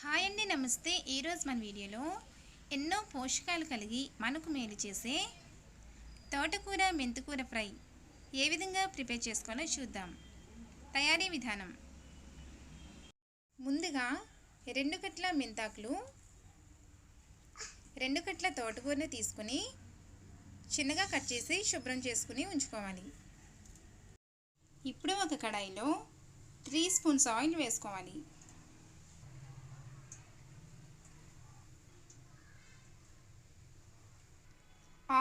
Hi అండి నమస్తే. ఈరోజు మన వీడియోలో ఎన్నో పోషకాలు కలిగి మనకు మేలు చేసే తోటకూర మెంతికూర ఫ్రై ఏ విధంగా ప్రిపేర్ చేసుకోవాలో చూద్దాం. తయారీ విధానం. ముందుగా రెండు కట్ల మెంతాకులు రెండు కట్ల తోటకూరని తీసుకుని చిన్నగా కట్ చేసి శుభ్రం చేసుకుని ఉంచుకోవాలి. ఇప్పుడు ఒక కడాయిలో త్రీ స్పూన్స్ ఆయిల్ వేసుకోవాలి.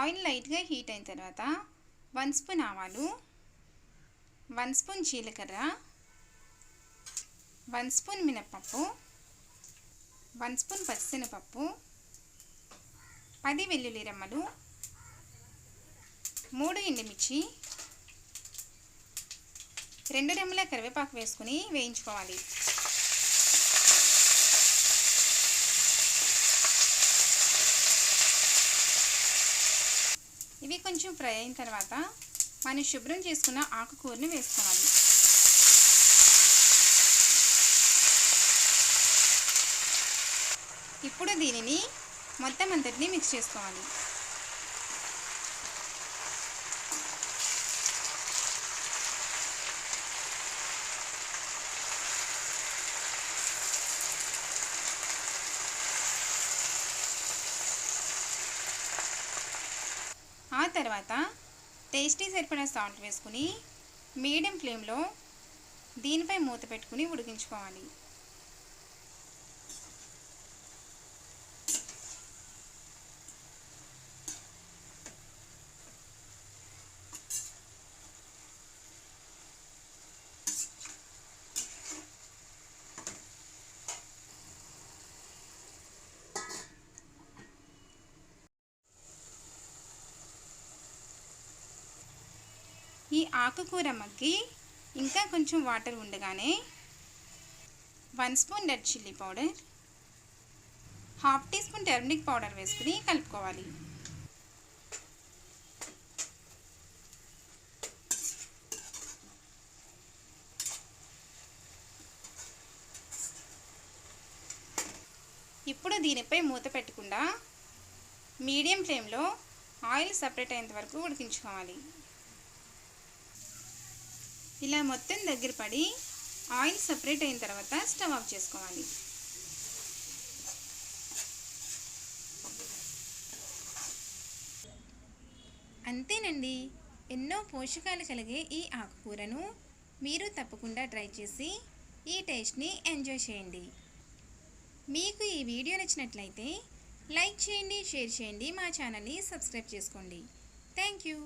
ఆయిల్ లైట్గా హీట్ అయిన తర్వాత వన్ స్పూన్ ఆవాలు వన్ స్పూన్ జీలకర్ర వన్ స్పూన్ మినప్పప్పు వన్ స్పూన్ పచ్చిశనగపప్పు పది వెల్లుల్లి రెమ్మలు మూడు ఎండుమిర్చి రెండు రెమ్మల కరివేపాకు వేసుకుని వేయించుకోవాలి. ఇవి కొంచెం ఫ్రై అయిన తర్వాత మనం శుభ్రం చేసుకున్న ఆకుకూరని వేసుకోవాలి. ఇప్పుడు దీనిని మొత్తం అంతటిని మిక్స్ చేసుకోవాలి. ఆ తర్వాత టేస్టీ సరిపడా సాల్ట్ వేసుకుని మీడియం ఫ్లేమ్లో దీనిపై మూత పెట్టుకుని ఉడికించుకోవాలి. ఈ ఆకుకూర మగ్గి ఇంకా కొంచెం వాటర్ ఉండగానే one spoon red chilli powder half teaspoon turmeric powder వేసుకుని కలుపుకోవాలి. ఇప్పుడు దీనిపై మూత పెట్టకుండా మీడియం ఫ్లేమ్లో ఆయిల్ సపరేట్ అయ్యేంత వరకు ఉడికించుకోవాలి. ఇలా మొత్తం దగ్గర పడి ఆయిల్ సపరేట్ అయిన తర్వాత స్టవ్ ఆఫ్ చేసుకోవాలి. అంతేనండి. ఎన్నో పోషకాలు కలిగే ఈ ఆకుకూరను మీరు తప్పకుండా ట్రై చేసి ఈ టేస్ట్ని ఎంజాయ్ చేయండి. మీకు ఈ వీడియో నచ్చినట్లయితే లైక్ చేయండి షేర్ చేయండి మా ఛానల్ని సబ్స్క్రైబ్ చేసుకోండి. Thank you.